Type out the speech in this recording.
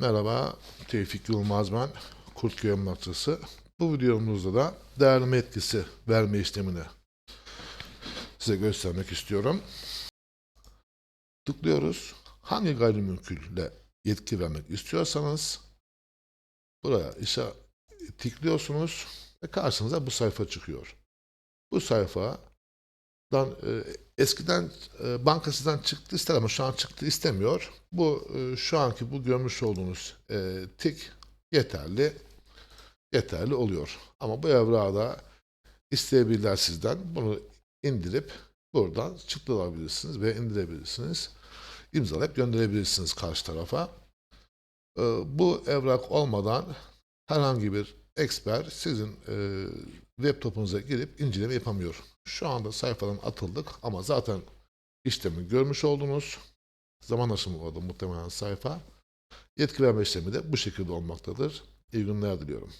Merhaba, Tevfik Yılmaz ben, Kurtköy Emlakçısı. Bu videomuzda da değerleme etkisi verme işlemini size göstermek istiyorum. Tıklıyoruz. Hangi gayrimenkulle yetki vermek istiyorsanız buraya işe tıklıyorsunuz ve karşınıza bu sayfa çıkıyor. Bu sayfadan e, eskiden e, banka sizden çıktı ister ama şu an çıktı istemiyor. Bu e, şu anki bu görmüş olduğunuz e, tik yeterli yeterli oluyor. Ama bu evrağı da isteyebilirler sizden. Bunu indirip buradan çıktı alabilirsiniz ve indirebilirsiniz. İmzalayıp gönderebilirsiniz karşı tarafa. E, bu evrak olmadan herhangi bir eksper sizin e, laptopunuza girip inceleme yapamıyor. Şu anda sayfadan atıldık ama zaten işlemi görmüş oldunuz. Zaman aşımı oldu muhtemelen sayfa. Yetki verme işlemi de bu şekilde olmaktadır. İyi günler diliyorum.